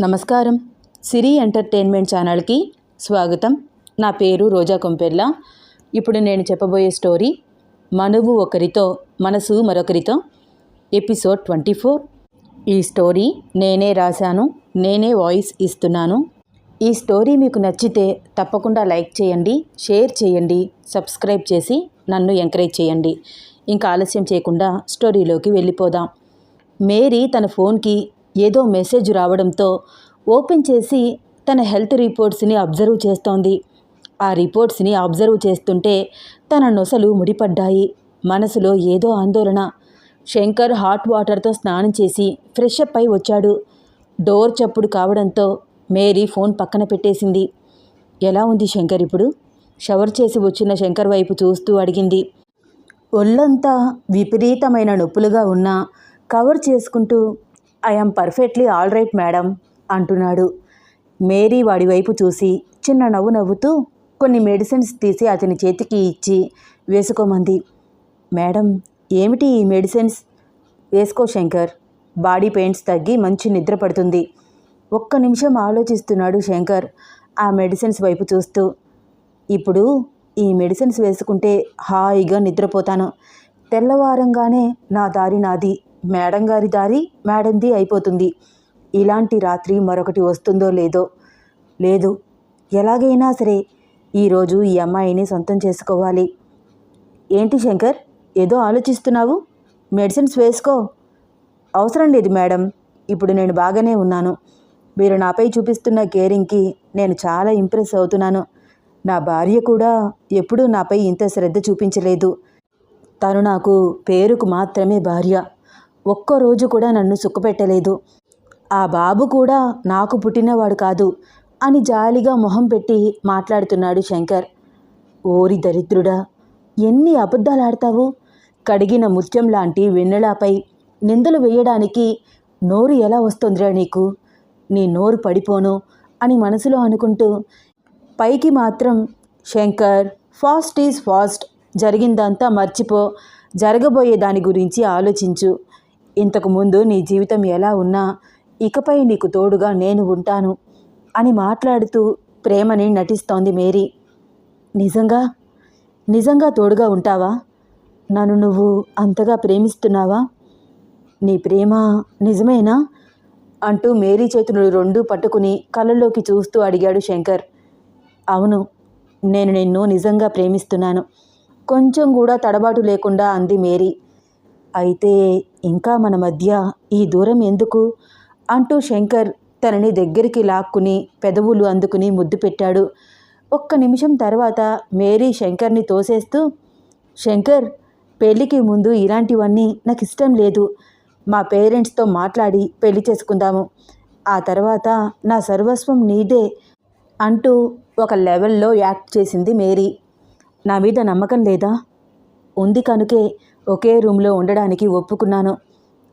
నమస్కారం. సిరి ఎంటర్టైన్మెంట్ ఛానల్కి స్వాగతం. నా పేరు రోజా కొంపెల్ల ఇప్పుడు నేను చెప్పబోయే స్టోరీ మనువు ఒకరితో మనసు మరొకరితో ఎపిసోడ్ ట్వంటీ ఫోర్. ఈ స్టోరీ నేనే రాశాను నేనే వాయిస్ ఇస్తున్నాను. ఈ స్టోరీ మీకు నచ్చితే తప్పకుండా లైక్ చేయండి షేర్ చేయండి సబ్స్క్రైబ్ చేసి నన్ను ఎంకరేజ్ చేయండి. ఇంకా ఆలస్యం చేయకుండా స్టోరీలోకి వెళ్ళిపోదాం. మేరీ తన ఫోన్కి ఏదో మెసేజ్ రావడంతో ఓపెన్ చేసి తన హెల్త్ రిపోర్ట్స్ని అబ్జర్వ్ చేస్తోంది. ఆ రిపోర్ట్స్ని అబ్జర్వ్ చేస్తుంటే తన నొసలు ముడిపడ్డాయి. మనసులో ఏదో ఆందోళన. శంకర్ హాట్ వాటర్తో స్నానం చేసి ఫ్రెష్ అప్ అయి వచ్చాడు. డోర్ చప్పుడు కావడంతో మేరీ ఫోన్ పక్కన పెట్టేసింది. ఎలా ఉంది శంకర్ ఇప్పుడు? షవర్ చేసి వచ్చిన శంకర్ వైపు చూస్తూ అడిగింది. ఒళ్ళంతా విపరీతమైన నొప్పులుగా ఉన్నా కవర్ చేసుకుంటూ I'm perfectly all right madam అంటున్నాడు. మేరీ వాడి వైపు చూసి చిన్న నవ్వు నవ్వుతూ కొన్ని మెడిసిన్స్ తీసి అతని చేతికి ఇచ్చి వేసుకోమంది. మేడం ఏమిటి ఈ మెడిసిన్స్? వేసుకో శంకర్. బాడీ పెయిన్స్ తగ్గి మంచి నిద్ర పడుతుంది. ఒక్క నిమిషం ఆలోచిస్తున్నాడు శంకర్ ఆ మెడిసిన్స్ వైపు చూస్తూ. ఇప్పుడు ఈ మెడిసిన్స్ వేసుకుంటే హాయిగా నిద్రపోతాను. తెల్లవారంగానే నా దారి నాది. మేడం గారి దారి మేడంది అయిపోతుంది. ఇలాంటి రాత్రి మరొకటి వస్తుందో లేదో? లేదు. ఎలాగైనా సరే ఈరోజు ఈ అమ్మాయిని సొంతం చేసుకోవాలి. ఏంటి శంకర్? ఏదో ఆలోచిస్తున్నావు? మెడిసిన్స్ వేసుకో. అవసరం లేదు మేడం. ఇప్పుడు నేను బాగానే ఉన్నాను. మీరు నాపై చూపిస్తున్న కేరింగ్కి నేను చాలా ఇంప్రెస్ అవుతున్నాను. నా భార్య కూడా ఎప్పుడూ నాపై ఇంత శ్రద్ధ చూపించలేదు. తను నాకు పేరుకు మాత్రమే భార్య. ఒక్కరోజు కూడా నన్ను సుఖపెట్టలేదు. ఆ బాబు కూడా నాకు పుట్టినవాడు కాదు అని జాలిగా మొహం పెట్టి మాట్లాడుతున్నాడు శంకర్. ఓరి దరిద్రుడా ఎన్ని అబద్ధాలాడతావు? కడిగిన ముత్యం లాంటి వెన్నెలాపై నిందలు వేయడానికి నోరు ఎలా వస్తుందిరా నీకు? నీ నోరు పడిపోను అని మనసులో అనుకుంటూ పైకి మాత్రం శంకర్ ఫాస్ట్ ఈజ్ ఫాస్ట్. జరిగిందంతా మర్చిపో. జరగబోయే దాని గురించి ఆలోచించు. ఇంతకుముందు నీ జీవితం ఎలా ఉన్నా ఇకపై నీకు తోడుగా నేను ఉంటాను అని మాట్లాడుతూ ప్రేమని నటిస్తోంది మేరీ. నిజంగా? నిజంగా తోడుగా ఉంటావా? నన్ను నువ్వు అంతగా ప్రేమిస్తున్నావా? నీ ప్రేమ నిజమేనా? అంటూ మేరీ చేతులు రెండు పట్టుకుని కళ్ళలోకి చూస్తూ అడిగాడు శంకర్. అవును నేను నిన్ను నిజంగా ప్రేమిస్తున్నాను. కొంచెం కూడా తడబాటు లేకుండా అంది మేరీ. అయితే ఇంకా మన మధ్య ఈ దూరం ఎందుకు? అంటూ శంకర్ తనని దగ్గరికి లాక్కుని పెదవులు అందుకుని ముద్దు పెట్టాడు. ఒక్క నిమిషం తర్వాత మేరీ శంకర్ని తోసేస్తూ శంకర్ పెళ్ళికి ముందు ఇలాంటివన్నీ నాకు ఇష్టం లేదు. మా పేరెంట్స్తో మాట్లాడి పెళ్ళి చేసుకుందాము. ఆ తర్వాత నా సర్వస్వం నీదే అంటూ ఒక లెవెల్లో యాక్ట్ చేసింది మేరీ. నా మీద నమ్మకం లేదా ఉంది కనుకే. ఒకే రూమ్లో ఉండడానికి ఒప్పుకున్నాను.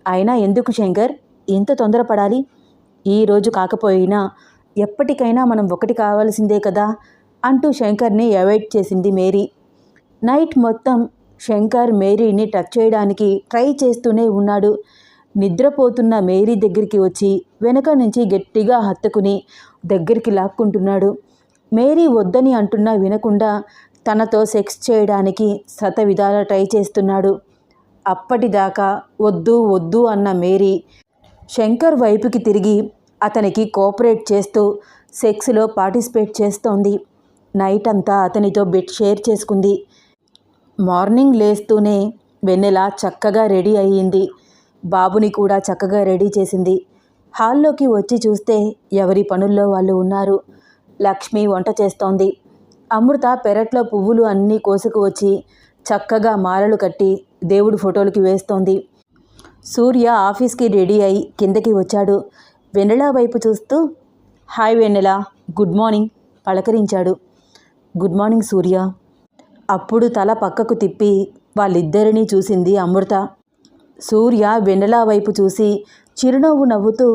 అయినా ఎందుకు శంకర్? ఇంత తొందరపడాలి? ఈరోజు కాకపోయినా ఎప్పటికైనా మనం ఒకటి కావాల్సిందే కదా? అంటూ శంకర్ని అవాయిడ్ చేసింది మేరీ. నైట్ మొత్తం శంకర్ మేరీని టచ్ చేయడానికి ట్రై చేస్తూనే ఉన్నాడు. నిద్రపోతున్న మేరీ దగ్గరికి వచ్చి వెనక నుంచి గట్టిగా హత్తుకుని దగ్గరికి లాక్కుంటున్నాడు. మేరీ వద్దని అంటున్నా వినకుండా తనతో సెక్స్ చేయడానికి శత విధాల ట్రై చేస్తున్నాడు. అప్పటిదాకా వద్దు వద్దు అన్న మేరీ శంకర్ వైపుకి తిరిగి అతనికి కోఆపరేట్ చేస్తూ సెక్స్లో పార్టిసిపేట్ చేస్తోంది. నైట్ అంతా అతనితో బెడ్ షేర్ చేసుకుంది. మార్నింగ్ లేస్తూనే వెన్నెల చక్కగా రెడీ అయ్యింది. బాబుని కూడా చక్కగా రెడీ చేసింది. హాల్లోకి వచ్చి చూస్తే ఎవరి పనుల్లో వాళ్ళు ఉన్నారు. లక్ష్మి వంట చేస్తోంది. అమృత పెరట్లో పువ్వులు అన్నీ కోసుకు వచ్చి చక్కగా మాలలు కట్టి దేవుడి ఫోటోలకి వేస్తోంది. సూర్య ఆఫీస్కి రెడీ అయి కిందకి వచ్చాడు. వెన్నెల వైపు చూస్తూ hi Vennela good morning పలకరించాడు. Good morning Surya. అప్పుడు తల పక్కకు తిప్పి వాళ్ళిద్దరినీ చూసింది అమృత. సూర్య వెన్నెల వైపు చూసి చిరునవ్వు నవ్వుతూ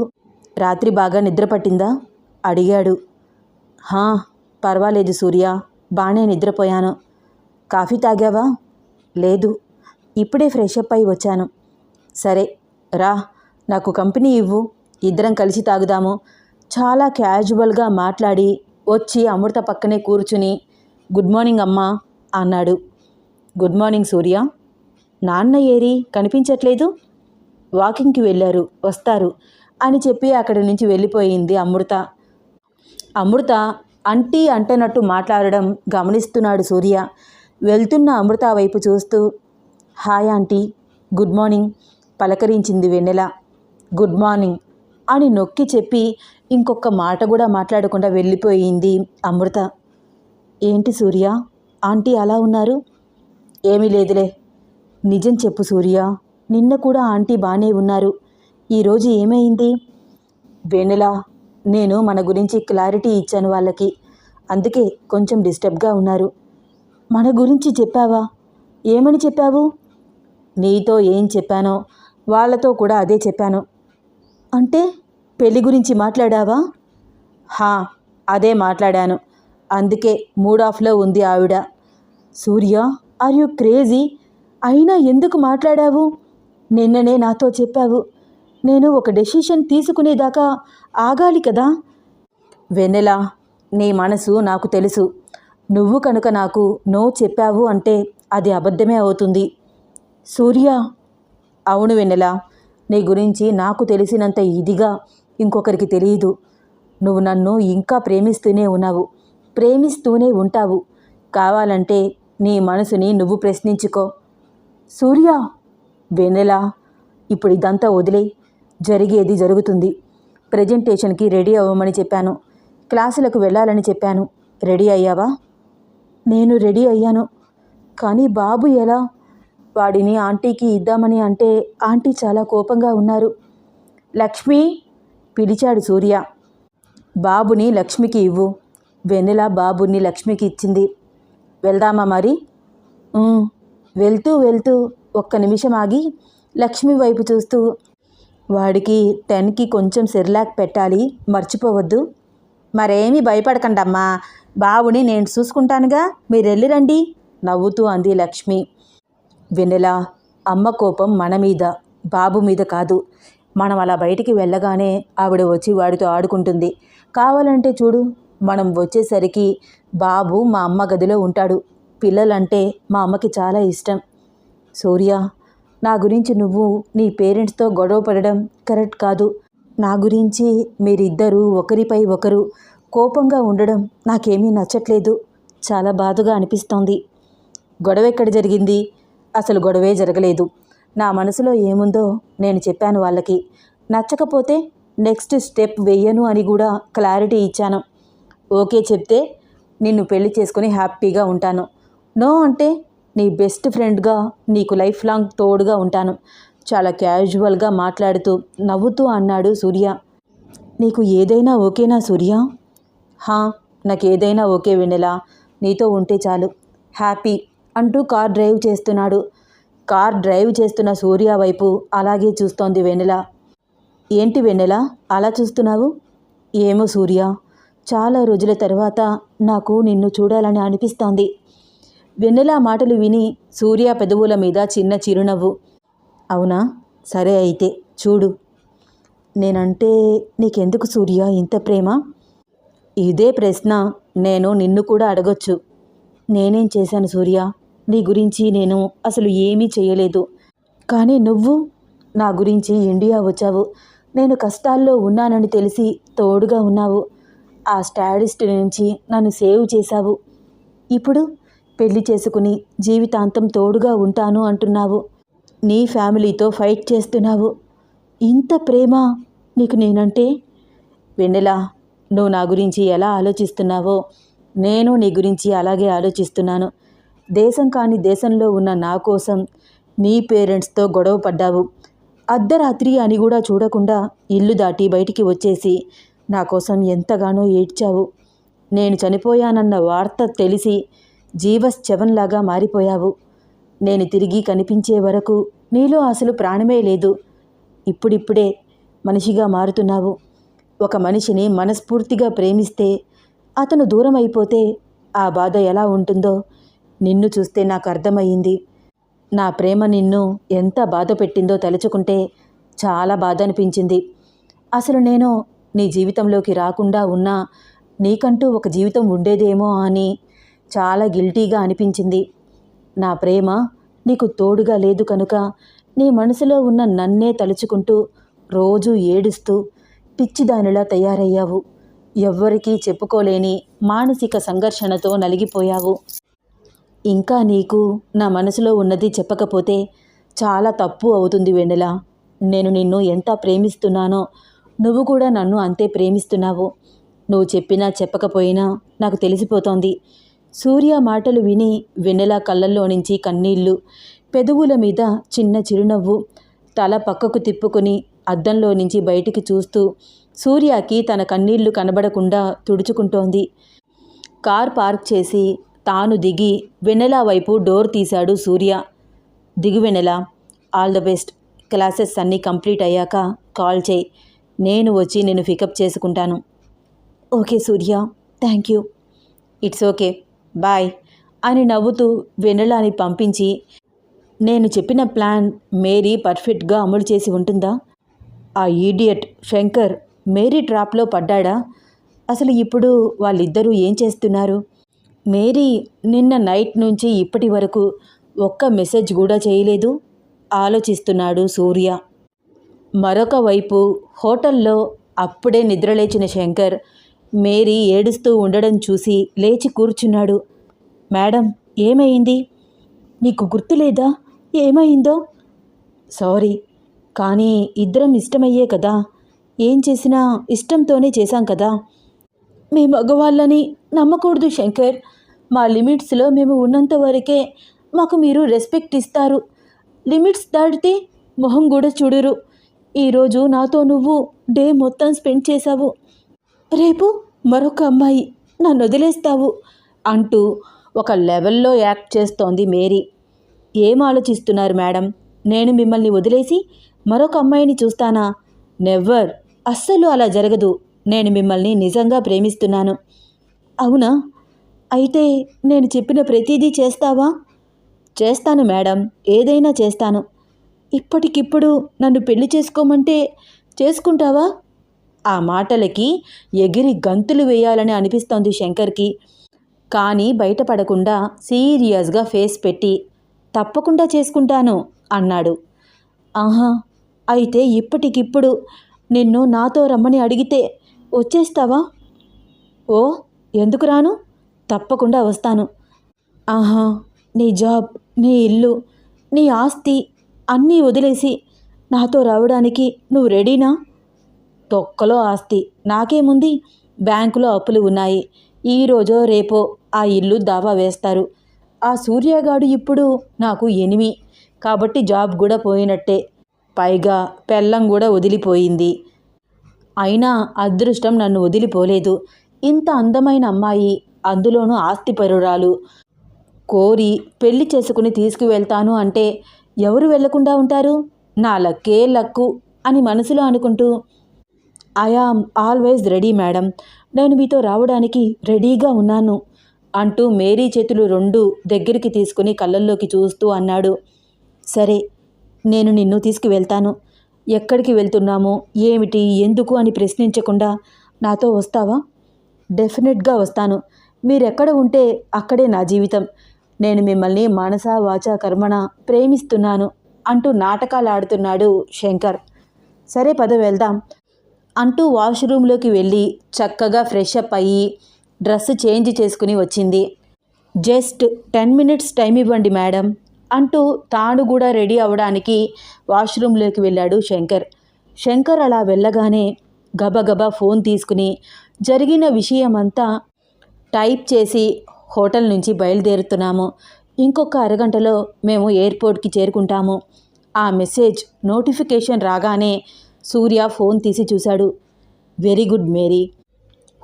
రాత్రి బాగా నిద్రపట్టిందా అడిగాడు. హా పర్వాలేదు సూర్య బాగానే నిద్రపోయాను. కాఫీ తాగావా? లేదు. ఇప్పుడే ఫ్రెష్ అప్ అయి వచ్చాను. సరే రా నాకు కంపెనీ ఇవ్వు. ఇద్దరం కలిసి తాగుదాము. చాలా క్యాజువల్గా మాట్లాడి వచ్చి అమృత పక్కనే కూర్చుని గుడ్ మార్నింగ్ అమ్మా అన్నాడు. Good morning Surya. నాన్న ఏరి కనిపించట్లేదు? వాకింగ్కి వెళ్ళారు వస్తారు అని చెప్పి అక్కడి నుంచి వెళ్ళిపోయింది అమృత. అమృత అంటీ అంటనట్టు మాట్లాడడం గమనిస్తున్నాడు సూర్య. వెళ్తున్న అమృత వైపు చూస్తూ హాయ్ ఆంటీ గుడ్ మార్నింగ్ పలకరించింది వెన్నెల. గుడ్ మార్నింగ్ అని నొక్కి చెప్పి ఇంకొక మాట కూడా మాట్లాడకుండా వెళ్ళిపోయింది అమృత. ఏంటి సూర్య ఆంటీ అలా ఉన్నారు? ఏమీ లేదులే నిజం చెప్పు సూర్య నిన్న కూడా ఆంటీ బాగానే ఉన్నారు. ఈరోజు ఏమైంది? వెన్నెల నేను మన గురించి క్లారిటీ ఇచ్చాను వాళ్ళకి. అందుకే కొంచెం డిస్టర్బ్గా ఉన్నారు. మన గురించి చెప్పావా? ఏమని చెప్పావు? నీతో ఏం చెప్పానో వాళ్ళతో కూడా అదే చెప్పాను. అంటే పెళ్ళి గురించి మాట్లాడావా? హా అదే మాట్లాడాను. అందుకే మూడ్ ఆఫ్లో ఉంది ఆవిడ. సూర్య ఆర్ యు క్రేజీ అయినా ఎందుకు మాట్లాడావు? నిన్ననే నాతో చెప్పావు. నేను ఒక డెసిషన్ తీసుకునేదాకా ఆగాలి కదా? వెన్నెల నీ మనసు నాకు తెలుసు. నువ్వు కనుక నాకు నో చెప్పావు అంటే అది అబద్ధమే అవుతుంది. సూర్య అవును వెన్నెల నీ గురించి నాకు తెలిసినంత ఇదిగా ఇంకొకరికి తెలియదు. నువ్వు నన్ను ఇంకా ప్రేమిస్తూనే ఉన్నావు. ప్రేమిస్తూనే ఉంటావు. కావాలంటే నీ మనసుని నువ్వు ప్రశ్నించుకో. సూర్య వెన్నెల ఇప్పుడు ఇదంతా వదిలే. జరిగేది జరుగుతుంది. ప్రజెంటేషన్కి రెడీ అవ్వమని చెప్పాను. క్లాసులకు వెళ్ళాలని చెప్పాను. రెడీ అయ్యావా? నేను రెడీ అయ్యాను. కానీ బాబు ఎలా? వాడిని ఆంటీకి ఇద్దామని అంటే ఆంటీ చాలా కోపంగా ఉన్నారు. లక్ష్మి? పిలిచాడు సూర్య. బాబుని లక్ష్మికి ఇవ్వు. వెన్నెల బాబుని లక్ష్మికి ఇచ్చింది. వెళ్దామా మరి? వెళ్తూ వెళ్తూ ఒక్క నిమిషం ఆగి లక్ష్మి వైపు చూస్తూ వాడికి టెన్కి కొంచెం సెర్లాక్ పెట్టాలి మర్చిపోవద్దు. మరేమీ భయపడకండమ్మా. బాబుని నేను చూసుకుంటానుగా. మీరెళ్ళి రండి నవ్వుతూ అంది లక్ష్మి. వెన్నెల అమ్మ కోపం మన మీద బాబు మీద కాదు. మనం అలా బయటికి వెళ్ళగానే ఆవిడ వచ్చి వాడితో ఆడుకుంటుంది. కావాలంటే చూడు మనం వచ్చేసరికి బాబు మా అమ్మ గదిలో ఉంటాడు. పిల్లలంటే మా అమ్మకి చాలా ఇష్టం. సూర్య నా గురించి నువ్వు నీ పేరెంట్స్తో గొడవ పడడం కరెక్ట్ కాదు. నా గురించి మీరిద్దరూ ఒకరిపై ఒకరు కోపంగా ఉండడం నాకేమీ నచ్చట్లేదు. చాలా బాధగా అనిపిస్తోంది. గొడవ ఎక్కడ జరిగింది? అసలు గొడవే జరగలేదు. నా మనసులో ఏముందో నేను చెప్పాను వాళ్ళకి. నచ్చకపోతే నెక్స్ట్ స్టెప్ వెయ్యను అని కూడా క్లారిటీ ఇచ్చాను. ఓకే చెప్తే నిన్ను పెళ్ళి చేసుకుని హ్యాపీగా ఉంటాను. నో అంటే నీ బెస్ట్ ఫ్రెండ్గా నీకు లైఫ్ లాంగ్ తోడుగా ఉంటాను. చాలా క్యాజువల్గా మాట్లాడుతూ నవ్వుతూ అన్నాడు సూర్య. నీకు ఏదైనా ఓకేనా సూర్య? హా నాకు ఏదైనా ఓకే వెన్నెలా. నీతో ఉంటే చాలు. హ్యాపీ అంటూ కార్ డ్రైవ్ చేస్తున్నాడు. కార్ డ్రైవ్ చేస్తున్న సూర్య వైపు అలాగే చూస్తోంది వెన్నెల. ఏంటి వెన్నెల? అలా చూస్తున్నావు? ఏమో సూర్య. చాలా రోజుల తర్వాత నాకు నిన్ను చూడాలని అనిపిస్తోంది. వెన్నెల మాటలు విని సూర్య పెదవుల మీద చిన్న చిరునవ్వు. అవునా? సరే అయితే చూడు. నేనంటే నీకెందుకు సూర్య ఇంత ప్రేమ? ఇదే ప్రశ్న నేను నిన్ను కూడా అడగొచ్చు. నేనేం చేశాను సూర్య? నీ గురించి నేను అసలు ఏమీ చేయలేదు. కానీ నువ్వు నా గురించి ఇండియా వచ్చావు. నేను కష్టాల్లో ఉన్నానని తెలిసి తోడుగా ఉన్నావు. ఆ స్టాడిస్ట్ నుంచి నన్ను సేవ్ చేశావు. ఇప్పుడు పెళ్ళి చేసుకుని జీవితాంతం తోడుగా ఉంటాను అంటున్నావు. నీ ఫ్యామిలీతో ఫైట్ చేస్తున్నావు. ఇంత ప్రేమ నీకు నేనంటే? వెన్నెల నువ్వు నా గురించి ఎలా ఆలోచిస్తున్నావో? నేను నీ గురించి అలాగే ఆలోచిస్తున్నాను. దేశం కాని దేశంలో ఉన్న నా కోసం నీ పేరెంట్స్తో గొడవ పడ్డావు. అర్ధరాత్రి అని కూడా చూడకుండా ఇల్లు దాటి బయటికి వచ్చేసి నా కోసం ఎంతగానో ఏడ్చావు. నేను చనిపోయానన్న వార్త తెలిసి జీవశ్చవంలాగా మారిపోయావు. నేను తిరిగి కనిపించే వరకు నీలో అసలు ప్రాణమే లేదు. ఇప్పుడిప్పుడే మనిషిగా మారుతున్నావు. ఒక మనిషిని మనస్ఫూర్తిగా ప్రేమిస్తే అతను దూరం అయిపోతే ఆ బాధ ఎలా ఉంటుందో నిన్ను చూస్తే నాకు అర్థమయ్యింది. నా ప్రేమ నిన్ను ఎంత బాధ పెట్టిందో తలుచుకుంటే చాలా బాధ అనిపించింది. అసలు నేను నీ జీవితంలోకి రాకుండా ఉన్నా నీకంటూ ఒక జీవితం ఉండేదేమో అని చాలా గిల్టీగా అనిపించింది. నా ప్రేమ నీకు తోడుగా లేదు కనుక నీ మనసులో ఉన్న నన్నే తలుచుకుంటూ రోజూ ఏడుస్తూ పిచ్చిదానిలా తయారయ్యావు. ఎవ్వరికీ చెప్పుకోలేని మానసిక సంఘర్షణతో నలిగిపోయావు. ఇంకా నీకు నా మనసులో ఉన్నది చెప్పకపోతే చాలా తప్పు అవుతుంది వెన్నెల. నేను నిన్ను ఎంత ప్రేమిస్తున్నానో నువ్వు కూడా నన్ను అంతే ప్రేమిస్తున్నావు. నువ్వు చెప్పినా చెప్పకపోయినా నాకు తెలిసిపోతోంది. సూర్య మాటలు విని వెన్నెల కళ్ళల్లో నుంచి కన్నీళ్ళు పెదవుల మీద చిన్న చిరునవ్వు తల పక్కకు తిప్పుకుని అద్దంలో నుంచి బయటికి చూస్తూ సూర్యకి తన కన్నీళ్ళు కనబడకుండా తుడుచుకుంటోంది. కార్ పార్క్ చేసి తాను దిగి వెన్నెల వైపు డోర్ తీశాడు సూర్య. దిగు Vennela all the best. Classes అన్నీ కంప్లీట్ అయ్యాక కాల్ చేయి. నేను వచ్చి నేను పికప్ చేసుకుంటాను. Okay Surya. Thank you. It's okay. Bye అని నవ్వుతూ వెన్నెలని పంపించి నేను చెప్పిన ప్లాన్ మేరీ పర్ఫెక్ట్గా అమలు చేసి ఉంటుందా? ఆ ఈడియట్ శంకర్ మేరీ ట్రాప్లో పడ్డాడా? అసలు ఇప్పుడు వాళ్ళిద్దరూ ఏం చేస్తున్నారు? మేరీ నిన్న నైట్ నుంచి ఇప్పటి వరకు ఒక్క మెసేజ్ కూడా చేయలేదు ఆలోచిస్తున్నాడు సూర్య. మరొక వైపు హోటల్లో అప్పుడే నిద్రలేచిన శంకర్ మేరీ ఏడుస్తూ ఉండడం చూసి లేచి కూర్చున్నాడు. మేడం ఏమైంది? నీకు గుర్తులేదా? ఏమైందో? సారీ కానీ ఇద్దరం ఇష్టమయ్యే కదా. ఏం చేసినా ఇష్టంతోనే చేశాం కదా. మీ మగవాళ్ళని నమ్మకూడదు శంకర్. మా లిమిట్స్లో మేము ఉన్నంత వరకే మాకు మీరు రెస్పెక్ట్ ఇస్తారు. లిమిట్స్ దాటితే మొహం కూడా చూడరు. ఈరోజు నాతో నువ్వు డే మొత్తం స్పెండ్ చేశావు. రేపు మరొక అమ్మాయి నన్ను వదిలేస్తావు అంటూ ఒక లెవెల్లో యాక్ట్ చేస్తోంది మేరీ. ఏం ఆలోచిస్తున్నారు మేడం? నేను మిమ్మల్ని వదిలేసి మరొక అమ్మాయిని చూస్తానా? నెవ్వర్! అస్సలు అలా జరగదు. నేను మిమ్మల్ని నిజంగా ప్రేమిస్తున్నాను. అవునా? అయితే నేను చెప్పిన ప్రతిదీ చేస్తావా? చేస్తాను మేడం. ఏదైనా చేస్తాను. ఇప్పటికిప్పుడు నన్ను పెళ్ళి చేసుకోమంటే చేసుకుంటావా? ఆ మాటలకి ఎగిరి గంతులు వేయాలని అనిపిస్తోంది శంకర్కి. కానీ బయటపడకుండా సీరియస్గా ఫేస్ పెట్టి తప్పకుండా చేసుకుంటాను అన్నాడు. ఆహా అయితే ఇప్పటికిప్పుడు నిన్ను నాతో రమ్మని అడిగితే వచ్చేస్తావా? ఓ ఎందుకు రాను? తప్పకుండా వస్తాను. ఆహా నీ జాబ్ నీ ఇల్లు నీ ఆస్తి అన్నీ వదిలేసి నాతో రావడానికి నువ్వు రెడీనా? తొక్కలో ఆస్తి. నాకేముంది? బ్యాంకులో అప్పులు ఉన్నాయి. ఈరోజో రేపో ఆ ఇల్లు దావా వేస్తారు. ఆ సూర్యగాడు ఇప్పుడు నాకు ఎనిమి. కాబట్టి జాబ్ కూడా పోయినట్టే. పైగా పెళ్ళం కూడా వదిలిపోయింది. అయినా అదృష్టం నన్ను వదిలిపోలేదు. ఇంత అందమైన అమ్మాయి అందులోనూ ఆస్తిపరురాలు. కోరి పెళ్ళి చేసుకుని తీసుకువెళ్తాను అంటే ఎవరు వెళ్ళకుండా ఉంటారు? నా లక్కే లక్కు అని మనసులో అనుకుంటూ ఐఆమ్ ఆల్వేస్ రెడీ మేడం నేను మీతో రావడానికి రెడీగా ఉన్నాను అంటూ మేరీ చేతులు రెండు దగ్గరికి తీసుకుని కళ్ళల్లోకి చూస్తూ అన్నాడు. సరే నేను నిన్ను తీసుకువెళ్తాను. ఎక్కడికి వెళ్తున్నామో ఏమిటి ఎందుకు అని ప్రశ్నించకుండా నాతో వస్తావా? డెఫినెట్గా వస్తాను. మీరెక్కడ ఉంటే అక్కడే నా జీవితం. నేను మిమ్మల్ని మనస వాచ కర్మణ ప్రేమిస్తున్నాను అంటూ నాటకాలు ఆడుతున్నాడు శంకర్. సరే పద వెళ్దాం. అంటూ వాష్రూమ్లోకి వెళ్ళి చక్కగా ఫ్రెష్ అప్ అయ్యి డ్రెస్ చేంజ్ చేసుకుని వచ్చింది. జస్ట్ టెన్ మినిట్స్ టైం ఇవ్వండి మేడం అంటూ తాను కూడా రెడీ అవడానికి వాష్రూమ్లోకి వెళ్ళాడు శంకర్. శంకర్ అలా వెళ్ళగానే గబగబా ఫోన్ తీసుకుని జరిగిన విషయమంతా టైప్ చేసి హోటల్ నుంచి బయలుదేరుతున్నాము. ఇంకొక అరగంటలో మేము ఎయిర్పోర్ట్కి చేరుకుంటాము. ఆ మెసేజ్ నోటిఫికేషన్ రాగానే సూర్య ఫోన్ తీసి చూశాడు. Very good Mary.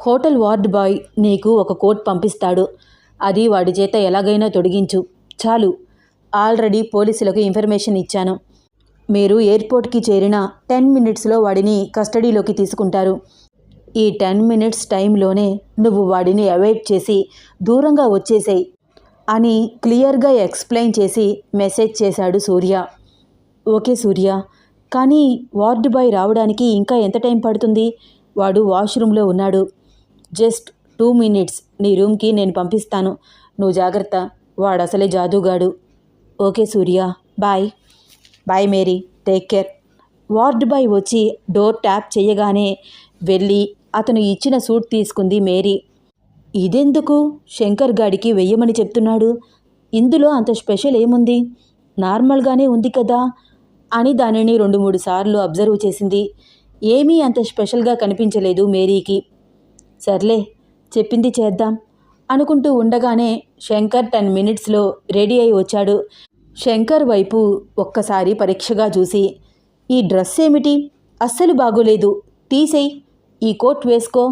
Hotel ward boy నీకు ఒక కోట్ పంపిస్తాడు. అది వాడి చేత ఎలాగైనా తొడిగించు. చాలు. ఆల్రెడీ పోలీసులకు ఇన్ఫర్మేషన్ ఇచ్చాను. మీరు ఎయిర్పోర్ట్కి చేరిన టెన్ మినిట్స్లో వాడిని కస్టడీలోకి తీసుకుంటారు. ఈ టెన్ మినిట్స్ టైంలోనే నువ్వు వాడిని అవాయిడ్ చేసి దూరంగా వచ్చేసేయి అని క్లియర్గా ఎక్స్ప్లెయిన్ చేసి మెసేజ్ చేశాడు సూర్య. ఓకే సూర్య. కానీ వార్డు బాయ్ రావడానికి ఇంకా ఎంత టైం పడుతుంది? వాడు వాష్రూమ్లో ఉన్నాడు. Just two minutes. నీ రూమ్కి నేను పంపిస్తాను. నువ్వు జాగ్రత్త. వాడు అసలే జాదుగాడు. Okay Surya. Bye. Bye Mary. Take care. Ward boy వచ్చి డోర్ ట్యాప్ చేయగానే వెళ్ళి అతను ఇచ్చిన సూట్ తీసుకుంది మేరీ. ఇదెందుకు? శంకర్ గాడికి వెయ్యమని చెప్తున్నాడు. ఇందులో అంత స్పెషల్ ఏముంది? నార్మల్గానే ఉంది కదా. అని దానిని రెండు మూడు సార్లు అబ్జర్వ్ చేసింది. ఏమీ అంత స్పెషల్గా కనిపించలేదు మేరీకి. సర్లే చెప్పింది చేద్దాం అనుకుంటూ ఉండగానే శంకర్ టెన్ మినిట్స్లో రెడీ అయి వచ్చాడు. శంకర్ వైపు ఒక్కసారి పరీక్షగా చూసి ఈ డ్రెస్ ఏమిటి? అస్సలు బాగోలేదు. తీసేయ్ ఈ కోట్ వేసుకో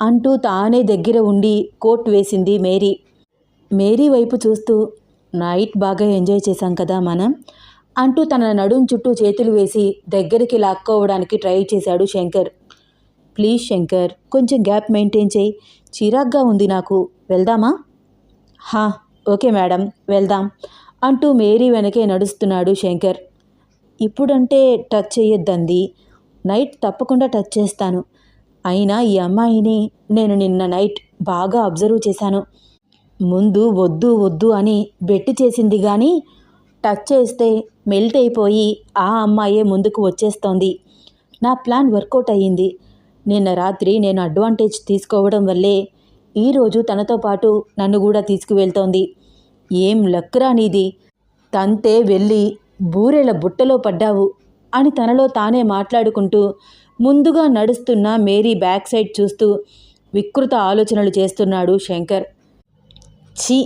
అంటూ తానే దగ్గర ఉండి కోట్ వేసింది మేరీ. మేరీ వైపు చూస్తూ నైట్ బాగా ఎంజాయ్ చేశాం కదా మనం? అంటూ తన నడుం చుట్టూ చేతులు వేసి దగ్గరికి లాక్కోవడానికి ట్రై చేశాడు శంకర్. ప్లీజ్ శంకర్ కొంచెం గ్యాప్ మెయింటైన్ చేయి. చిరాగ్గా ఉంది నాకు. వెళ్దామా? హా ఓకే మేడం వెళ్దాం అంటూ మేరీ వెనకే నడుస్తున్నాడు శంకర్. ఇప్పుడంటే టచ్ చేయొద్దంది నైట్ తప్పకుండా టచ్ చేస్తాను. అయినా ఈ అమ్మాయిని నేను నిన్న నైట్ బాగా అబ్జర్వ్ చేశాను. ముందు వద్దు వద్దు అని బెట్టి చేసింది కానీ టచ్ చేస్తే మెల్ట్ అయిపోయి ఆ అమ్మాయే ముందుకు వచ్చేస్తోంది. నా ప్లాన్ వర్కౌట్ అయ్యింది. నిన్న రాత్రి నేను అడ్వాంటేజ్ తీసుకోవడం వల్లే ఈరోజు తనతో పాటు నన్ను కూడా తీసుకువెళ్తోంది. ఏం లక్రా నీది? తంతే వెళ్ళి బూరెల బుట్టలో పడ్డావు అని తనలో తానే మాట్లాడుకుంటూ ముందుగా నడుస్తున్న మేరీ బ్యాక్ సైడ్ చూస్తూ వికృత ఆలోచనలు చేస్తున్నాడు శంకర్. ఛీ!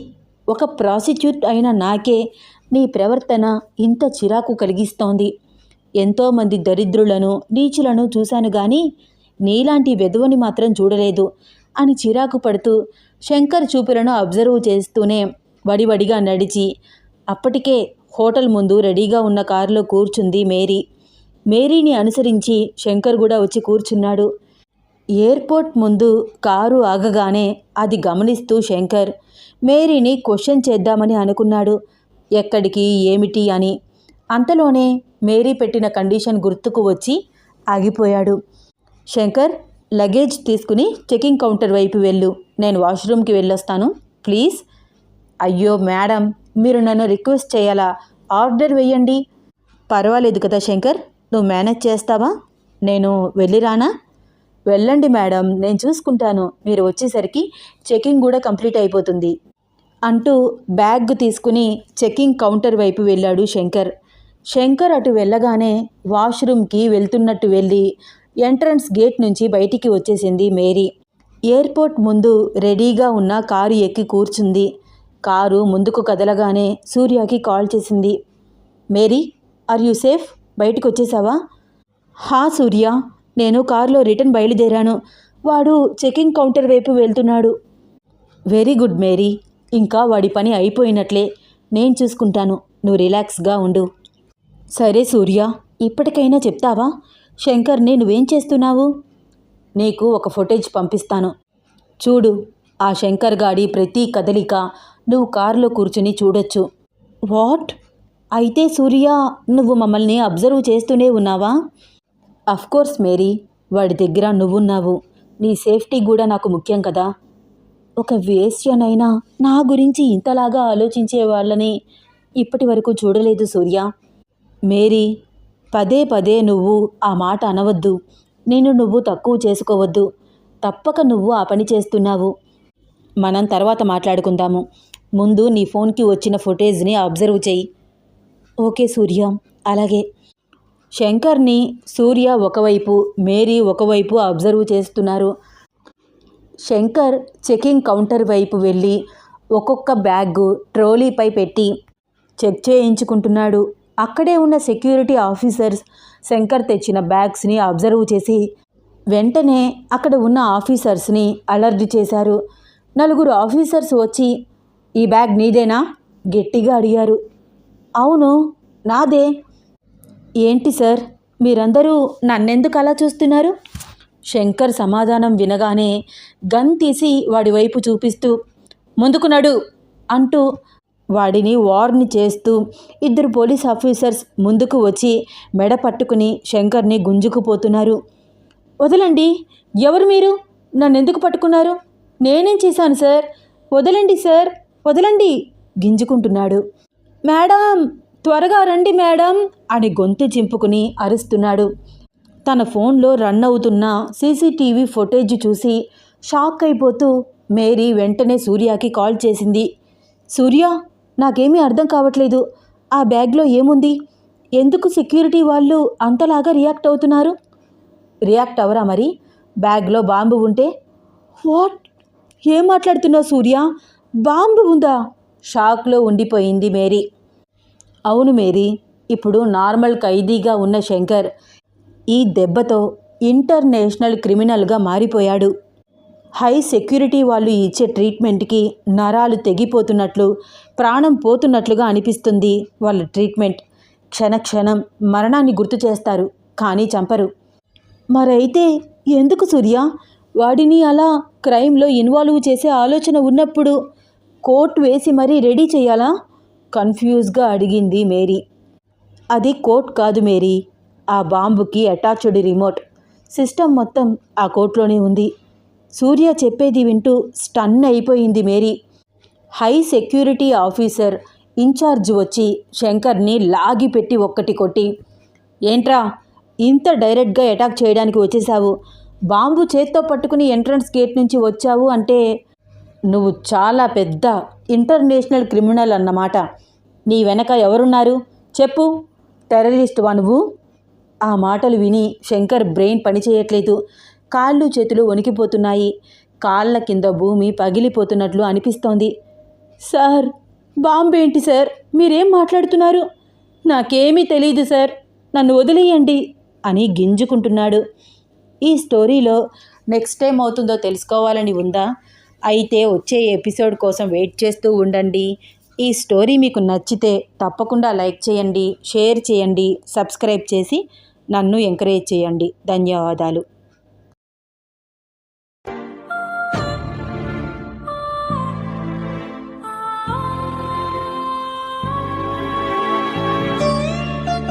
ఒక ప్రాసిక్యూట్ అయిన నాకే నీ ప్రవర్తన ఇంత చిరాకు కలిగిస్తోంది. ఎంతోమంది దరిద్రులను నీచులను చూశాను కానీ నీలాంటి వెధవని మాత్రం చూడలేదు అని చిరాకు పడుతూ శంకర్ చూపులను అబ్జర్వ్ చేస్తూనే వడివడిగా నడిచి అప్పటికే హోటల్ ముందు రెడీగా ఉన్న కారులో కూర్చుంది మేరీ. మేరీని అనుసరించి శంకర్ కూడా వచ్చి కూర్చున్నాడు. ఎయిర్పోర్ట్ ముందు కారు ఆగగానే అది గమనిస్తూ శంకర్ మేరీని క్వశ్చన్ చేద్దామని అనుకున్నాడు. ఎక్కడికి ఏమిటి అని అంతలోనే మేరీ పెట్టిన కండిషన్ గుర్తుకు వచ్చి ఆగిపోయాడు. శంకర్ లగేజ్ తీసుకుని చెకింగ్ కౌంటర్ వైపు వెళ్ళు. నేను వాష్రూమ్కి వెళ్ళొస్తాను. ప్లీజ్. అయ్యో మేడం మీరు నన్ను రిక్వెస్ట్ చేయాలా? ఆర్డర్ వేయండి. పర్వాలేదు కదా శంకర్ నువ్వు మేనేజ్ చేస్తావా? నేను వెళ్ళిరానా? వెళ్ళండి మేడం నేను చూసుకుంటాను. మీరు వచ్చేసరికి చెకింగ్ కూడా కంప్లీట్ అయిపోతుంది. అంటూ బ్యాగ్ తీసుకుని చెకింగ్ కౌంటర్ వైపు వెళ్ళాడు శంకర్. శంకర్ అటు వెళ్ళగానే వాష్రూమ్కి వెళ్తున్నట్టు వెళ్ళి ఎంట్రన్స్ గేట్ నుంచి బయటికి వచ్చేసింది మేరీ. ఎయిర్పోర్ట్ ముందు రెడీగా ఉన్న కారు ఎక్కి కూర్చుంది. కారు ముందుకు కదలగానే సూర్యకి కాల్ చేసింది. Mary are you safe? బయటకు వచ్చేసావా? హా సూర్య నేను కారులో రిటర్న్ బయలుదేరాను. వాడు చెకింగ్ కౌంటర్ వైపు వెళ్తున్నాడు. వెరీ గుడ్ మేరీ ఇంకా వాడి పని అయిపోయినట్లే. నేను చూసుకుంటాను. నువ్వు రిలాక్స్గా ఉండు. సరే సూర్య ఇప్పటికైనా చెప్తావా? శంకర్ని నువ్వేం చేస్తున్నావు? నీకు ఒక ఫుటేజ్ పంపిస్తాను. చూడు ఆ శంకర్ గాడి ప్రతి కదలిక నువ్వు కారులో కూర్చుని చూడొచ్చు. వాట్? అయితే సూర్య నువ్వు మమ్మల్ని అబ్జర్వ్ చేస్తూనే ఉన్నావా? అఫ్కోర్స్ మేరీ వాడి దగ్గర నువ్వున్నావు. నీ సేఫ్టీ కూడా నాకు ముఖ్యం కదా. ఒక వేశ్యనైనా నా గురించి ఇంతలాగా ఆలోచించే వాళ్ళని ఇప్పటి వరకు చూడలేదు సూర్య. మేరీ పదే పదే నువ్వు ఆ మాట అనవద్దు. నేను నువ్వు తక్కువ చేసుకోవద్దు. తప్పక నువ్వు ఆ పని చేస్తున్నావు. మనం తర్వాత మాట్లాడుకుందాము. ముందు నీ ఫోన్కి వచ్చిన ఫుటేజ్ని అబ్జర్వ్ చేయి. ఓకే సూర్య. అలాగే. శంకర్ని సూర్య ఒకవైపు మేరీ ఒకవైపు అబ్జర్వ్ చేస్తున్నారు. శంకర్ చెకింగ్ కౌంటర్ వైపు వెళ్ళి ఒక్కొక్క బ్యాగ్ ట్రోలీపై పెట్టి చెక్ చేయించుకుంటున్నాడు. అక్కడే ఉన్న సెక్యూరిటీ ఆఫీసర్స్ శంకర్ తెచ్చిన బ్యాగ్స్ని అబ్జర్వ్ చేసి వెంటనే అక్కడ ఉన్న ఆఫీసర్స్ని అలర్ట్ చేశారు. నలుగురు ఆఫీసర్స్ వచ్చి ఈ బ్యాగ్ నీదేనా? గట్టిగా అడిగారు. అవును నాదే. ఏంటి సార్ మీరందరూ నన్నెందుకు అలా చూస్తున్నారు? శంకర్ సమాధానం వినగానే గన్ తీసి వాడి వైపు చూపిస్తూ ముందుకు నడు అంటూ వాడిని వార్న్ చేస్తూ ఇద్దరు పోలీస్ ఆఫీసర్స్ ముందుకు వచ్చి మెడ పట్టుకుని శంకర్ని గుంజుకుపోతున్నారు. వదలండి ఎవరు మీరు? నన్ను ఎందుకు పట్టుకున్నారు? నేనేం చేశాను సార్? వదలండి సార్ వదలండి గింజుకుంటున్నాడు. మేడం త్వరగా రండి మేడం అని గొంతు చింపుకుని అరుస్తున్నాడు. తన ఫోన్లో రన్ అవుతున్న సీసీటీవీ ఫుటేజ్ చూసి షాక్ అయిపోతూ మేరీ వెంటనే సూర్యకి కాల్ చేసింది. సూర్య నాకేమీ అర్థం కావట్లేదు. ఆ బ్యాగ్లో ఏముంది? ఎందుకు సెక్యూరిటీ వాళ్ళు అంతలాగా రియాక్ట్ అవుతున్నారు? రియాక్ట్ అవరా మరి? బ్యాగ్లో బాంబు ఉంటే? వాట్? ఏం మాట్లాడుతున్నావు సూర్య? బాంబు ఉందా? షాక్లో ఉండిపోయింది మేరీ. అవును మేరీ ఇప్పుడు నార్మల్ ఖైదీగా ఉన్న శంకర్ ఈ దెబ్బతో ఇంటర్నేషనల్ క్రిమినల్గా మారిపోయాడు. హై సెక్యూరిటీ వాళ్ళు ఇచ్చే ట్రీట్మెంట్కి నరాలు తెగిపోతున్నట్లు ప్రాణం పోతున్నట్లుగా అనిపిస్తుంది వాళ్ళ ట్రీట్మెంట్. క్షణ క్షణం మరణాన్ని గుర్తు చేస్తారు కానీ చంపరు. మరైతే ఎందుకు సూర్య? వాడిని అలా క్రైమ్లో ఇన్వాల్వ్ చేసే ఆలోచన ఉన్నప్పుడు కోర్టు వేసి మరీ రెడీ చేయాలా? కన్ఫ్యూజ్గా అడిగింది మేరీ. అది కోట్ కాదు మేరీ. ఆ బాంబుకి అటాచ్డ్ రిమోట్. సిస్టమ్ మొత్తం ఆ కోట్లోనే ఉంది. సూర్య చెప్పేది వింటూ స్టన్ అయిపోయింది Mary. High security officer incharge వచ్చి శంకర్ని లాగిపెట్టి ఒక్కటి కొట్టి ఏంట్రా ఇంత డైరెక్ట్గా అటాక్ చేయడానికి వచ్చేసావు. బాంబు చేత్తో పట్టుకుని ఎంట్రన్స్ గేట్ నుంచి వచ్చావు అంటే నువ్వు చాలా పెద్ద ఇంటర్నేషనల్ క్రిమినల్ అన్నమాట. నీ వెనక ఎవరున్నారు? చెప్పు. టెర్రరిస్ట్ వా నువ్వు? ఆ మాటలు విని శంకర్ బ్రెయిన్ పనిచేయట్లేదు. కాళ్ళు చేతులు వణికిపోతున్నాయి. కాళ్ళ కింద భూమి పగిలిపోతున్నట్లు అనిపిస్తోంది. సార్ బాంబేంటి ఏంటి సార్? మీరేం మాట్లాడుతున్నారు? నాకేమీ తెలియదు సార్. నన్ను వదిలేయండి అని గింజుకుంటున్నాడు. ఈ స్టోరీలో నెక్స్ట్ టైం అవుతుందో తెలుసుకోవాలని ఉందా? అయితే వచ్చే ఎపిసోడ్ కోసం వెయిట్ చేస్తూ ఉండండి. ఈ స్టోరీ మీకు నచ్చితే తప్పకుండా లైక్ చేయండి షేర్ చేయండి సబ్స్క్రైబ్ చేసి నన్ను ఎంకరేజ్ చేయండి. ధన్యవాదాలు.